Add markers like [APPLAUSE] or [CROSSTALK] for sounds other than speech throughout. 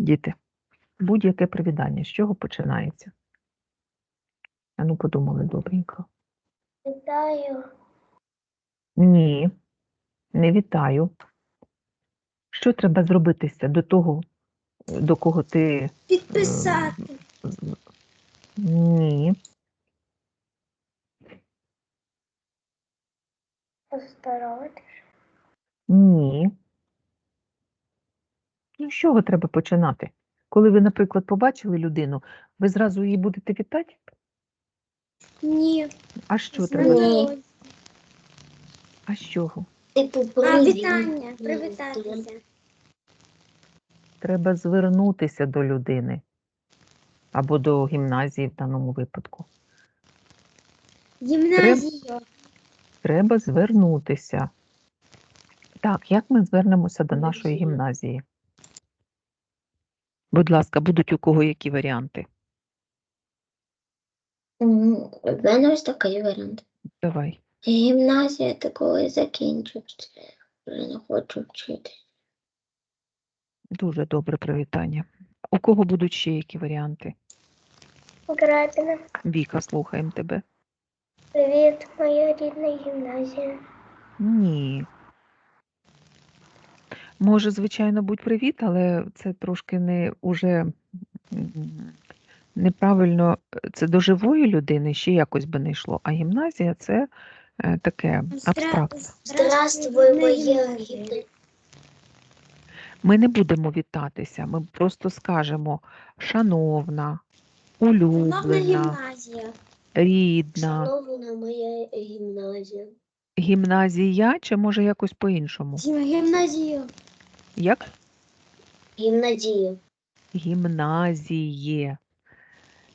Діти, будь-яке привітання, з чого починається? А ну подумали добренько. Вітаю. Ні, не вітаю. Що треба зробитися до того, до кого ти. Підписати. з- Ні. Поздоровити. Ні. Ну, з чого треба починати? Коли ви, наприклад, побачили людину, ви зразу її будете вітати? Ні. А що треба? народження. А з чого? Типу, А, вітання. Ну, Привітатися. Треба звернутися до людини або до гімназії в даному випадку. Гімназію. Треба звернутися. Так, як ми звернемося до нашої гімназії? Будь ласка, будуть у кого які варіанти? В мене ось такий варіант. Давай. Гімназія ти коли закінчиш, вже не хочу вчити. Дуже добре привітання. У кого будуть ще які варіанти? Грабіна. Віка, слухаємо тебе. Привіт, моя рідна гімназія. Ні. Може, звичайно, будь привіт, але це трошки не уже неправильно. Це до живої людини ще якось би не йшло. А гімназія це е, таке абстрактне. Здравствуй, моя. Ми не будемо вітатися, ми просто скажемо шановна, улюблена, гімназія. рідна, Шановна моя гімназія. гімназія чи може якось по-іншому? Гімназію. Як? Гімназія. Гімназіє.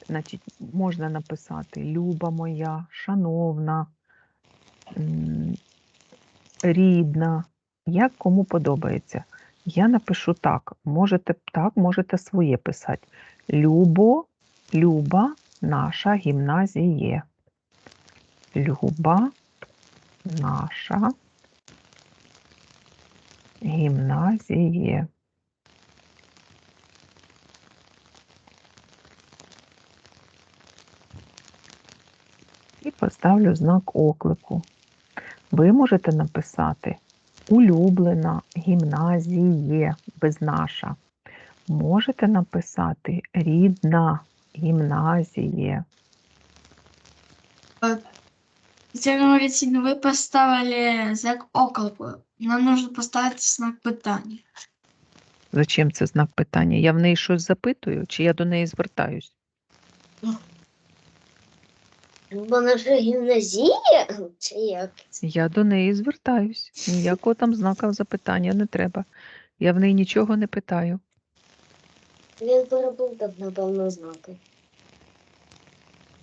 Значить, можна написати Люба моя, шановна, рідна, як кому подобається. Я напишу так, можете так, можете своє писати. Любо, Люба, наша гімназіє. Люба, наша гімназіє. і поставлю знак оклику. Ви можете написати улюблена гімназіє без наша. Можете написати рідна гімназіє. Татьяна Валентиновна, вы поставили знак оклику. Нам нужно поставить знак питання. Зачем це знак питання? Я в неї щось запитую, чи я до неї звертаюсь? Бо наша гімназія? Чи як? Я до неї звертаюсь. Ніякого там знака запитання не треба. Я в неї нічого не питаю. Він переплутав, напевно, знаки.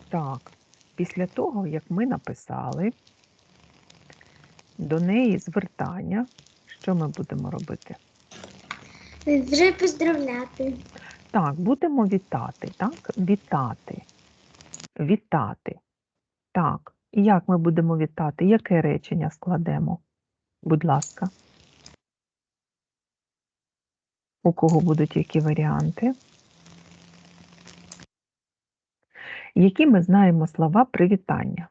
Так, після того, як ми написали до неї звертання, що ми будемо робити? Вже поздравляти. Так, будемо вітати, так? Вітати. Вітати. Так, і як ми будемо вітати? Яке речення складемо? Будь ласка. У кого будуть які варіанти? Які ми знаємо слова привітання?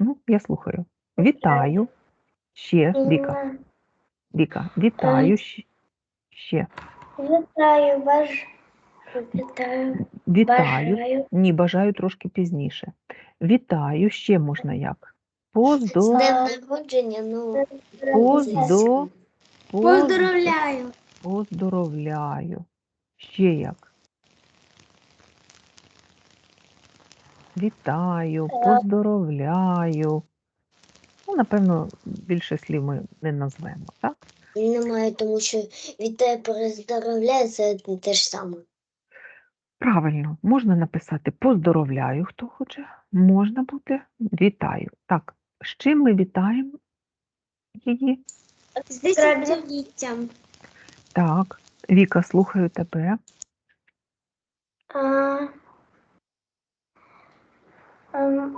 Ну, я слухаю. Вітаю. Ще, Віка. Віка, вітаю. Ще. Вітаю вас. Вітаю. Вітаю. Бажаю. Ні, бажаю трошки пізніше. Вітаю, ще можна як? З Поздо... днем народження, ну. Поздо... поз- Поздравляю. Поздоровляю. Ще як? Вітаю, поздоровляю. Ну, напевно, більше слів ми не назвемо, так? Немає, тому що вітає перездоровляє, це не те ж саме. Правильно, можна написати поздоровляю, хто хоче. Можна бути вітаю. Так, з чим ми вітаємо її? З десятиліттям. Так, Віка, слухаю тебе. А, ем,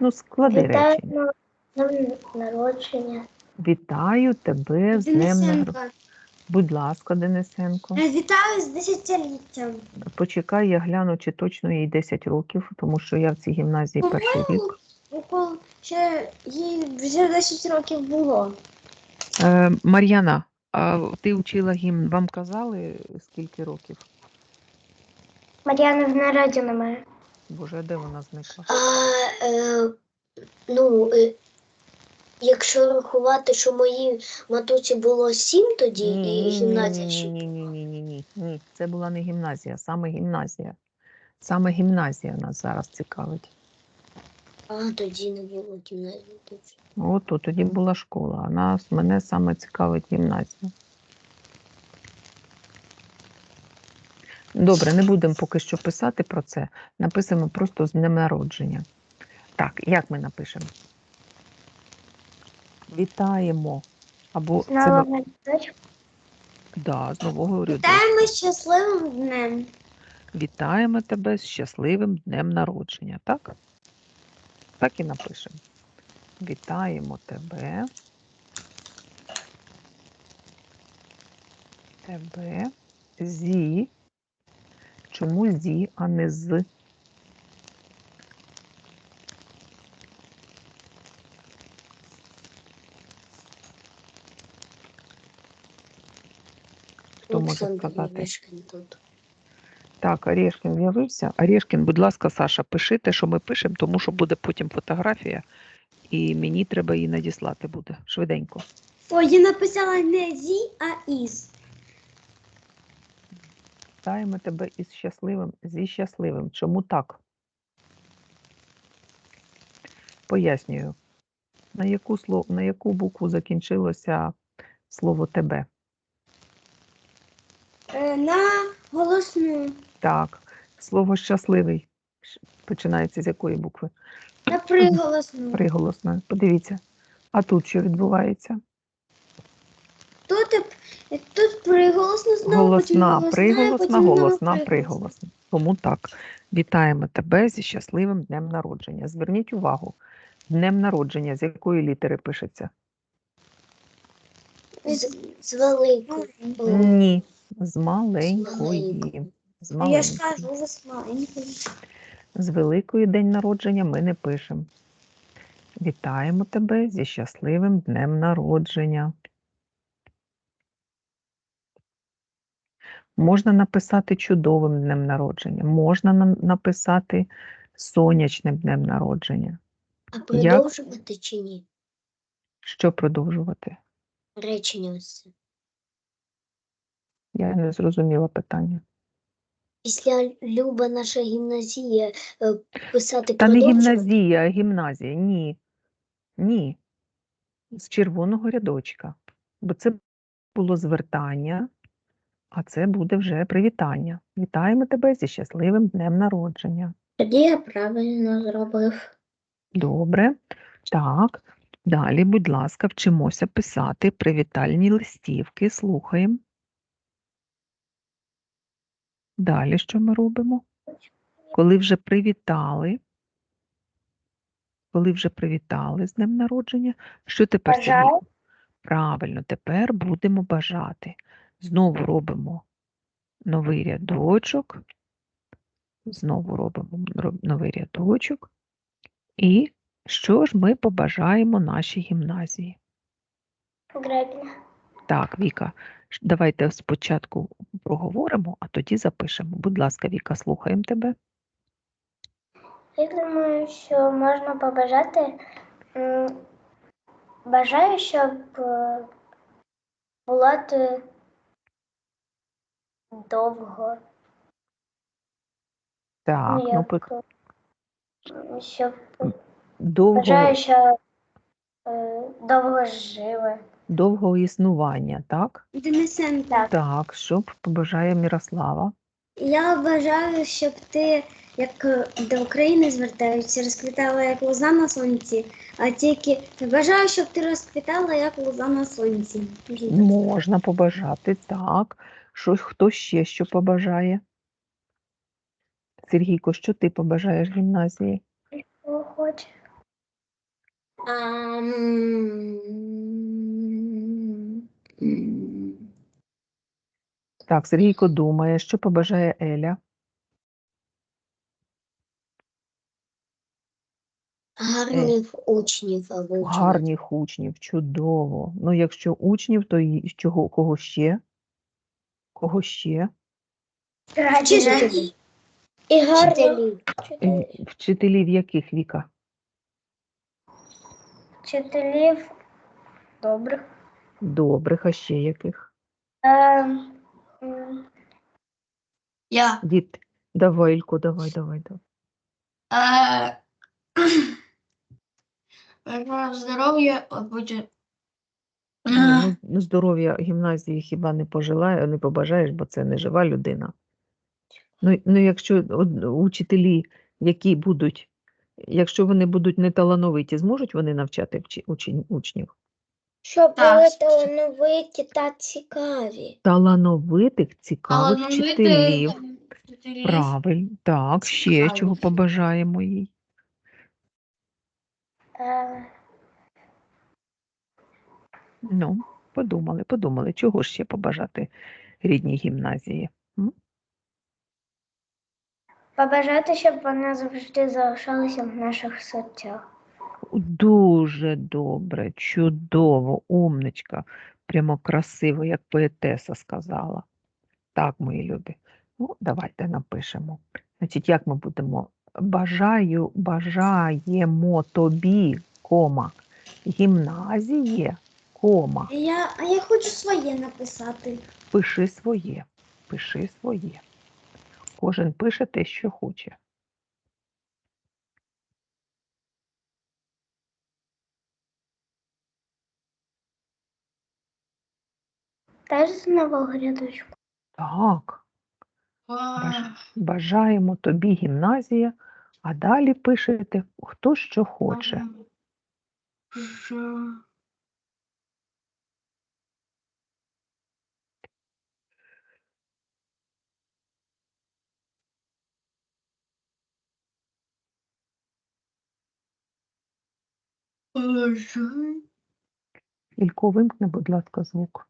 Ну, склади Вітаю речення. Днем народження. Вітаю тебе з днем, нар- Денисенко. Будь ласка, Денисенко. Е, Вітаю з десятиліттям. Почекай, я гляну, чи точно їй 10 років, тому що я в цій гімназії перший рік. Укол ще їй вже 10 років було. Е, Мар'яна, а ти вчила гімн, вам казали скільки років? Мар'яни на радіо немає. Боже, а де вона зникла? А, е, ну, е, якщо рахувати, що моїй матуці було сім тоді, і гімназія ще. ні, ні, ні, ні, ні, ні. Це була не гімназія, саме гімназія. Саме гімназія нас зараз цікавить. А, тоді не було гімназії. точно. От тоді була школа, а нас мене саме цікавить гімназія. Добре, не будемо поки що писати про це. Написано просто з днем народження. Так, як ми напишемо? Вітаємо. Або це Нового дочку. да, з нового. Вітаємо з щасливим днем. Вітаємо тебе з щасливим днем народження, так? Так і напишемо. Вітаємо тебе. Тебе зі. Чому зі, а не з? Олександр сказати? Тут. Так, Орешкін з'явився. Орешкін, будь ласка, Саша, пиши те, що ми пишемо, тому що буде потім фотографія, і мені треба її надіслати буде швиденько. Ой, я написала не зі, а із. Вітаємо тебе із щасливим, зі щасливим. Чому так? Пояснюю. На яку, слов... на яку букву закінчилося слово тебе? Е, На голосну. Так. Слово щасливий починається з якої букви? На приголосну. Приголосною. Подивіться. А тут що відбувається? Тут, і- тут приголосна знову, Голосна, голосна, приголосна, голосна, приголосна. Тому так, вітаємо тебе зі щасливим днем народження. Зверніть увагу, днем народження з якої літери пишеться? З, з великою. О, Ні, з маленької. маленької. З Ну, Я ж кажу, у вас маленький. З великої день народження ми не пишемо. Вітаємо тебе зі щасливим днем народження. Можна написати чудовим днем народження, можна написати сонячним днем народження. А продовжувати чи ні? Що продовжувати? Речення ось. Я не зрозуміла питання. Після Люба наша гімназія е, писати Та не гімназія, а гімназія. Ні. Ні. З червоного рядочка. Бо це було звертання, а це буде вже привітання. Вітаємо тебе зі щасливим днем народження. Тоді я правильно зробив. Добре. Так. Далі, будь ласка, вчимося писати привітальні листівки. Слухаємо. Далі що ми робимо? Коли вже привітали, коли вже привітали з днем народження, що тепер? Бажаю. Правильно, тепер будемо бажати. Знову робимо новий рядочок. Знову робимо новий рядочок. І що ж ми побажаємо нашій гімназії? Гребня. Так, Віка, давайте спочатку проговоримо, а тоді запишемо. Будь ласка, Віка, слухаємо тебе. Я думаю, що можна побажати. Бажаю, щоб е, була ти довго. Так, ну, ну, пик- щоб довго, бажаю, щоб е, довго жили. Довгого існування, так? Денисен так. Так, що побажає Мірослава? Я бажаю, щоб ти, як до України звертаються, розквітала як лоза на сонці, а тільки бажаю, щоб ти розквітала як лоза на сонці. Можна побажати, так. Що, хто ще що побажає? Сергійко, що ти побажаєш гімназії? хто хоче. Ам, м, Так, Сергійко думає, що побажає Еля. Гарних учнів або учениць. Гарних учнів, чудово. Ну, якщо учнів, то і чого, кого ще? Кого ще? Вчителів. І гарно. Вчителів. Вчителів яких віка? Вчителів добрих. Добрих, а ще яких? Ем, Я. Дід, давай, Ілько, давай, давай, давай. Е, [CLEARS THROAT] здоров'я, от буде. Е, ну, [CLEARS THROAT] ну, здоров'я гімназії хіба не пожелає, не побажаєш, бо це не жива людина. Ну, ну якщо учителі, які будуть, якщо вони будуть неталановиті, зможуть вони навчати вчи- учень- учнів? Щоб Так. були талановиті та цікаві. Талановитих, цікавих вчителів. Правильно, так, ще чого побажаємо їй. Е, Ну, подумали, подумали, чого ж ще побажати рідній гімназії. Побажати, щоб вони завжди залишалися в наших серцях. Дуже добре, чудово, умничка, прямо красиво, як поетеса сказала. Так, мої любі. Ну, давайте напишемо. Значить, як ми будемо? Бажаю, бажаємо тобі, кома, гімназіє, кома. Я, а я хочу своє написати. Пиши своє, пиши своє. Кожен пише те, що хоче. Теж з нового рядочку. Так, Ва- бажаємо тобі гімназія, а далі пишете, хто що хоче. ага. Ж- Бажаю. Ілько, вимкни, будь ласка, звук.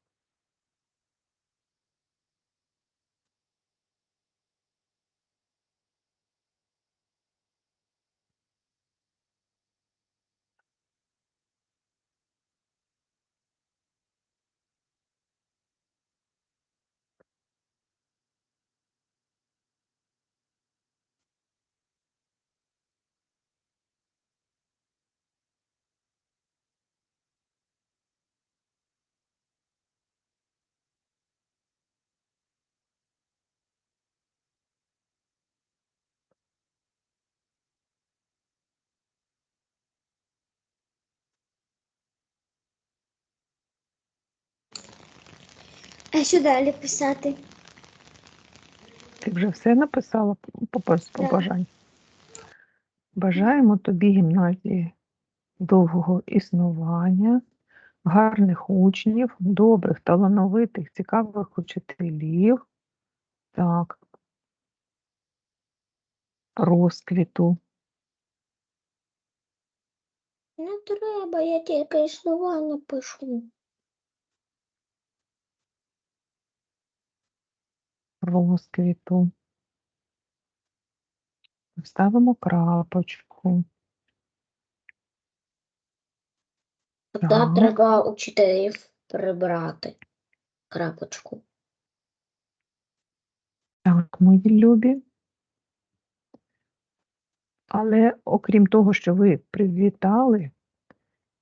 А що далі писати? Ти вже все написала по- побажань? Бажаємо тобі гімназії довгого існування, гарних учнів, добрих, талановитих, цікавих учителів. Так. Розквіту. Не треба, я тільки існування пишу. Розквіту. Ставимо крапочку. Та Так. треба учителів прибрати. Крапочку. Так, мої любі. Але окрім того, що ви привітали,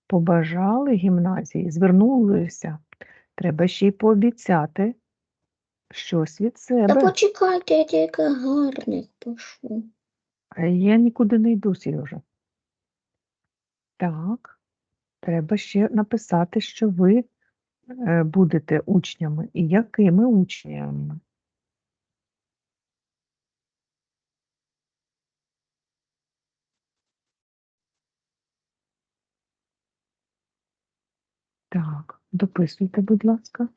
побажали гімназії, звернулися, треба ще й пообіцяти щось від Та себе. почекайте, я тільки гарних пишу. А я нікуди не йду, Сережа. Так, треба ще написати, що ви е, будете учнями і якими учнями. Так, дописуйте, будь ласка.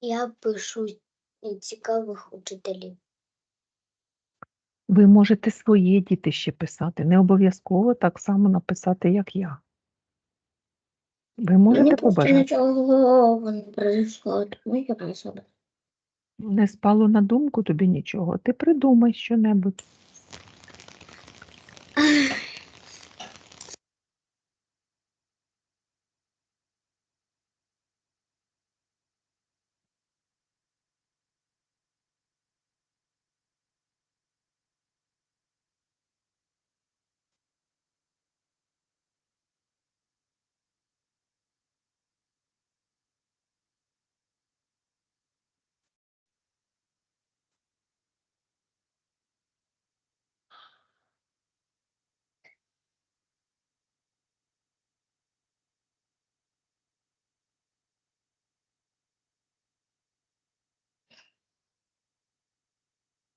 Я пишу цікавих учителів. Ви можете своє діти ще писати, не обов'язково так само написати, як я. Ви можете Мені побажати. нічого не прийшло, тому я просила. Не спало на думку тобі нічого. Ти придумай що-небудь.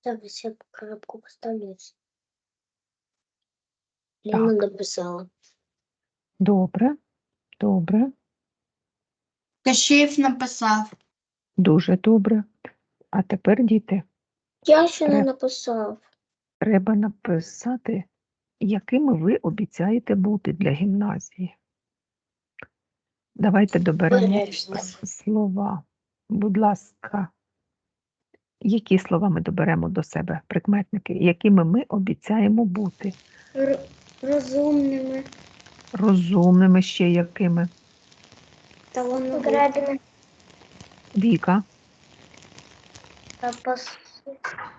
Зараз я крапку поставлю. Так. Ліна написала. Добре, добре, Кащеєв написав. дуже добре. А тепер, діти, Я ще не написав. треба написати, якими ви обіцяєте бути для гімназії. Давайте доберемо с- слова. Будь ласка, які слова ми доберемо до себе, прикметники, якими ми обіцяємо бути? Р- розумними, Розумними ще якими? талановитими. Віка,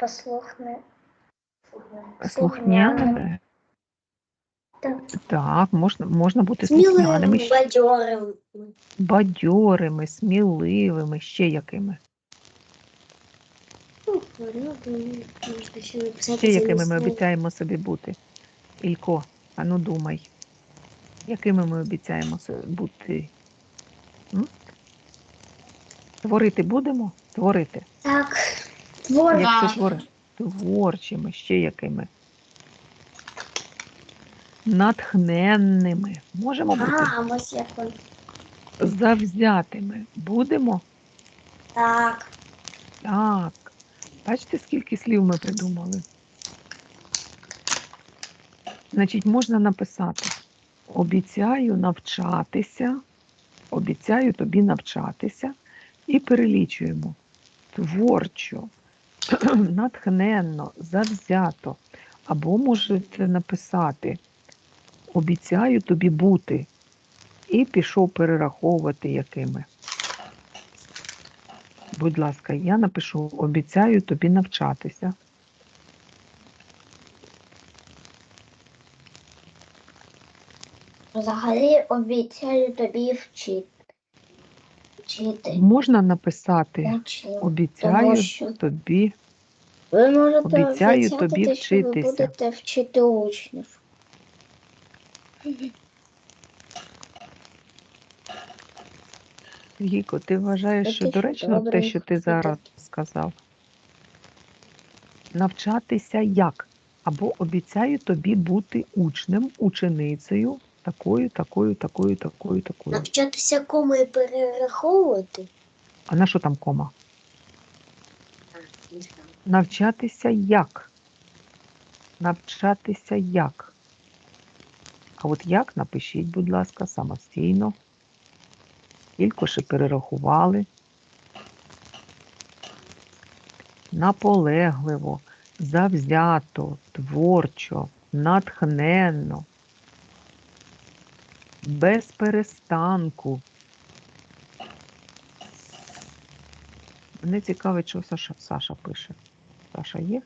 Послухне. слухняними? Так. Так, можна, можна бути Сміливими. слухняними, ще бадьорими, сміливими, ще якими? Ну, ще якими ми обіцяємо собі бути? Ілько, ану думай. Якими ми обіцяємо собі бути? М? Творити будемо? Творити. Так, твор. Якщо твори... творчими, ще якими? Натхненними. Можемо бути А, ось як он. завзятими. Будемо? Так. Так. Бачите, скільки слів ми придумали? Значить, можна написати: обіцяю навчатися, обіцяю тобі навчатися і перелічуємо творчо, [CLEARS THROAT] натхненно, завзято. Або можете написати Обіцяю тобі бути. І пішов перераховувати якими. Будь ласка, я напишу обіцяю тобі навчатися. Взагалі обіцяю тобі вчити. Вчити. Можна написати Учив. обіцяю Тому що тобі. ви можете обіцяю обіцяти, тобі що ви вчитися. будете вчити учнів. Гіко, ти вважаєш, що доречно те, що ти зараз сказав? Навчатися як? Або обіцяю тобі бути учнем, ученицею такою, такою, такою, такою, такою. Навчатися кому і перераховувати. А на що там кома? Навчатися як? Навчатися як? А от як напишіть, будь ласка, самостійно. Скільки ще перерахували. Наполегливо, завзято, творчо, натхненно, без перестанку. Мене цікавить, що Саша, Саша пише. Саша є?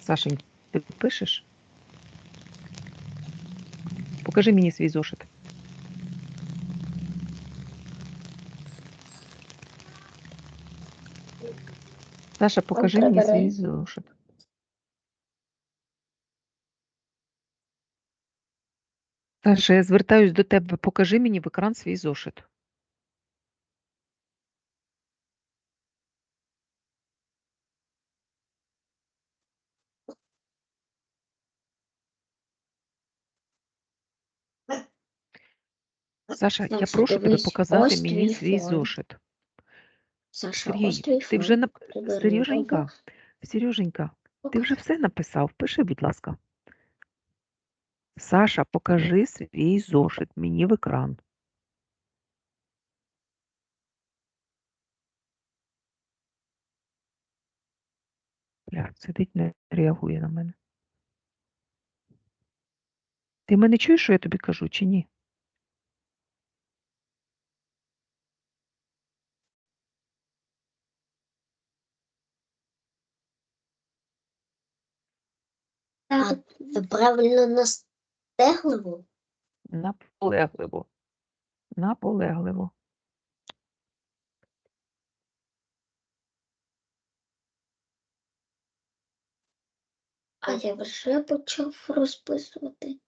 Сашень, ти пишеш? Покажи мені свій зошит. Саша, покажи мені свій зошит. Саша, я звертаюсь до тебе. Покажи мені в екран свій зошит. Саша, я прошу тебе показати мені свій зошит. Саша, Сергій, ти вже нап... Сереженька. Сереженька, ти вже все написав. Пиши, будь ласка. Саша, покажи свій зошит мені в екран. Бля, сидить, не реагує на мене. Ти мене чуєш, що я тобі кажу, чи ні? А правильно настегливо? Наполегливо. Наполегливо. А я вже почав розписувати.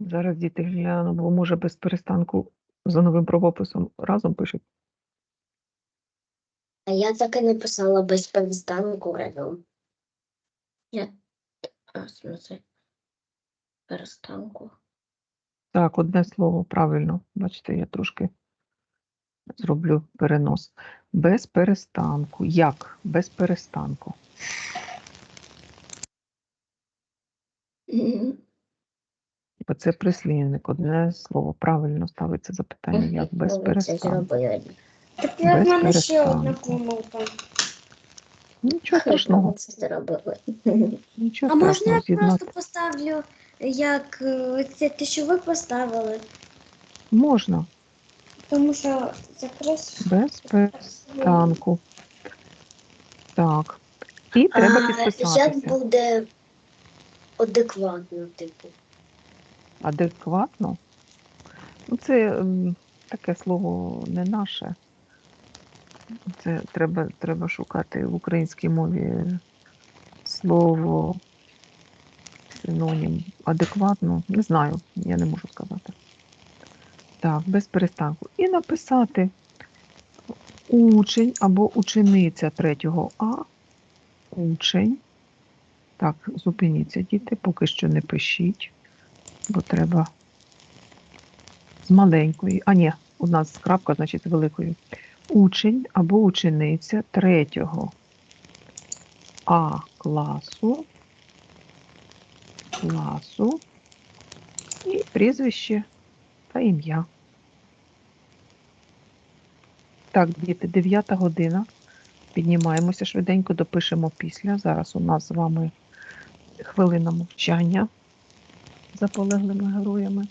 Зараз діти гляну, бо може без перестанку за новим правописом разом пишуть. А я так і написала без перестанку разом. Я а, в перестанку. Так, одне слово, правильно. Бачите, я трошки зроблю перенос. Без перестанку. Як? Без перестанку. Мгм. Бо це прислівник, одне слово. Правильно ставиться запитання, як без перестанку. Так в мене ще одна помилка. Нічого страшного, це зробили. нічого А можна я з'єднати. просто поставлю, як е, це те, що ви поставили? Можна, Тому що якраз без перестанку. Так. І треба А підписатися. як буде адекватно, типу? Адекватно? Ну, це таке слово не наше. Це треба, треба шукати в українській мові слово синонім. Адекватно, не знаю, я не можу сказати. Так, без перестанку. І написати учень або учениця 3 А. Учень. Так, зупиніться, діти, поки що не пишіть бо треба з маленької, а ні, у нас крапка, значить, з великої. Учень або учениця третього А класу, класу і прізвище та ім'я. Так, діти, 9 година. Піднімаємося швиденько, допишемо після. Зараз у нас з вами хвилина мовчання за полеглими героями.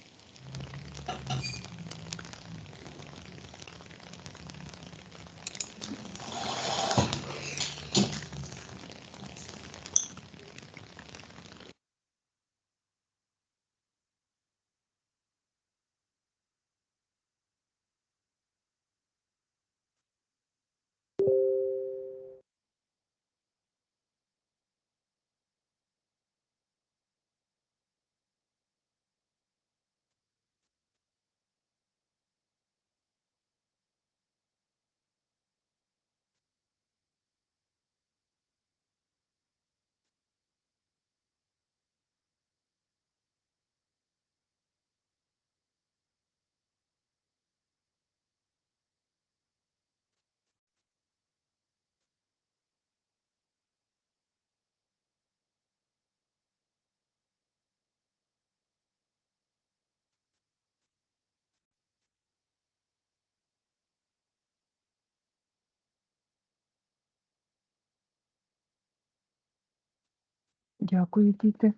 Дякую, діти.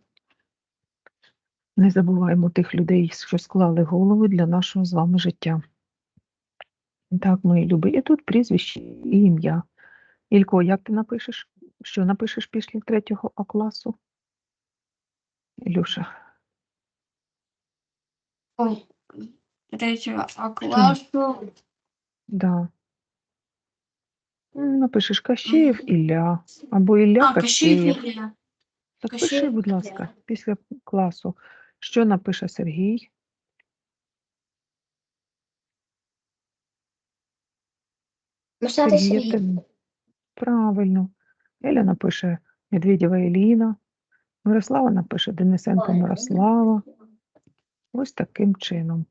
Не забуваємо тих людей, що склали голови для нашого з вами життя. Так, мої любі. І тут прізвище і ім'я. Ілько, як ти напишеш? Що напишеш після третього А класу? Ілюша, Ой, третього А класу. да. Напишеш Кащеєв Ілля або Ілля А, Кащеєв. Кащеєв Ілля. Так Кащеєв пиши, будь ласка, після класу. Що напише Сергій? Писати Сергія Сергій. Правильно. Еля напише Медведєва Еліна. Мирослава напише Денисенко Мирослава. Ось таким чином.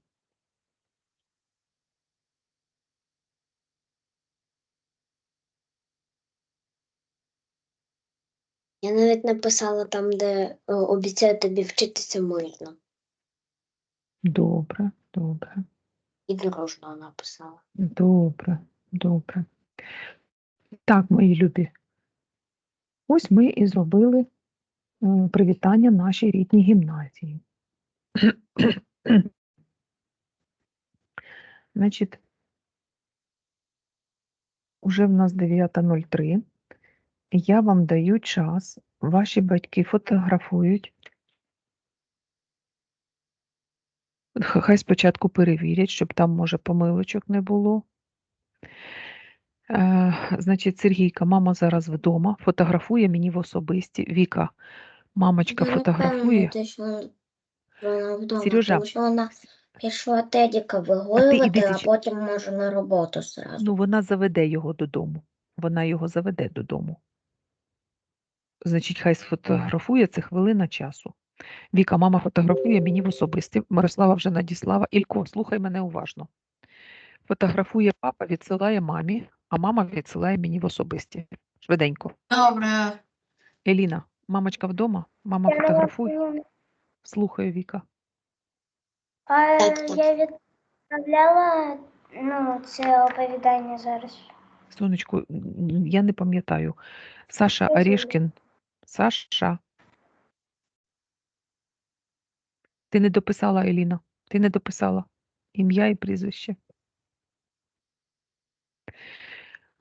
Я навіть написала там, де о, обіцяю тобі вчитися можна. Добре, добре, І дорожнього написала. добре, добре. Так, мої любі. Ось ми і зробили е, привітання нашій рідній гімназії. Значить, уже в нас 9.03. Я вам даю час, ваші батьки фотографують. Хай спочатку перевірять, щоб там, може, помилочок не було. Е, значить, Сергійка, мама зараз вдома, фотографує мені в особисті. Віка, мамочка Я не фотографує. впевнена, що вона вдома, Сережа. тому що вона пішла Тедіка вигулювати, а, зіч- потім може на роботу зразу. Ну, вона заведе його додому. Вона його заведе додому. Значить, хай сфотографує це хвилина часу. Віка, мама фотографує мені в особисті. Мирослава вже надіслала. Ілько, слухай мене уважно. Фотографує папа, відсилає мамі, а мама відсилає мені в особисті. Швиденько. Добре. Еліна, мамочка вдома? Мама фотографує. Слухаю, Віка. А я відправляла ну, це оповідання зараз. Сонечко, я не пам'ятаю. Саша. Орешкін. Саша. Ти не дописала, Еліна. Ти не дописала ім'я і прізвище.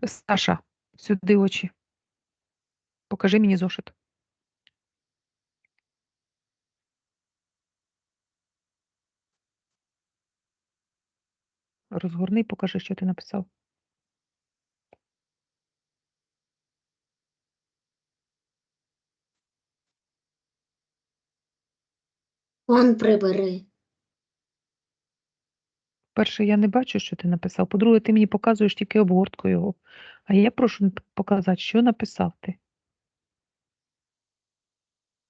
Саша, сюди очі. Покажи мені зошит. Розгорни покажи, що ти написав. Вон прибери. Перше, я не бачу, що ти написав. По-друге, ти мені показуєш тільки обгортку його. А я прошу показати, що написав ти.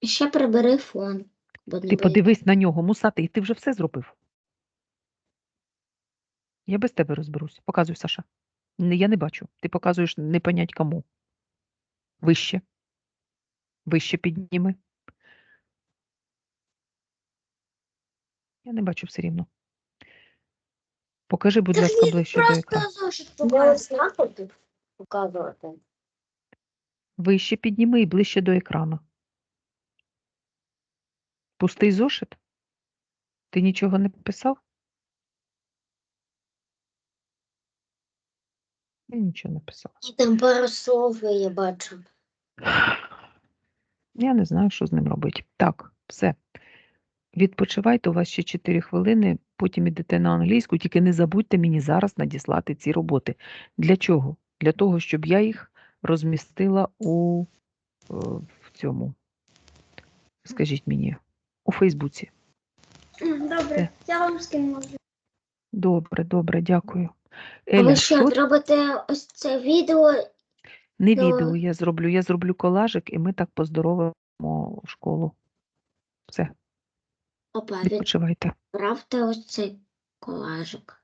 Ще прибери фон. Бо не Ти видно. подивись на нього, мусатий, ти вже все зробив. Я без тебе розберусь. Показуй, Саша. Не- Я не бачу. Ти показуєш не понять кому. Вище. Вище підніми. Я не бачу все рівно. Покажи, будь ласка, ближче до екрану. Просто зошит показувати. показувати. Вище підніми і ближче до екрану. Пустий зошит? Ти нічого не писав? Я нічого не писав. І там пару слов я бачу. Я не знаю, що з ним робити. Так, все. Відпочивайте, у вас ще 4 хвилини, потім ідете на англійську, тільки не забудьте мені зараз надіслати ці роботи. Для чого? Для того, щоб я їх розмістила у е, в цьому. Скажіть мені, у Фейсбуці. Добре, я вам скинула. вже. Добре, добре, дякую. Еля, ви що, що зробите ось це відео? не Ну, відео я зроблю, я зроблю колажик, і ми так поздоровимо школу. Все, Опа, відпочивайте. відправте ось цей колажик.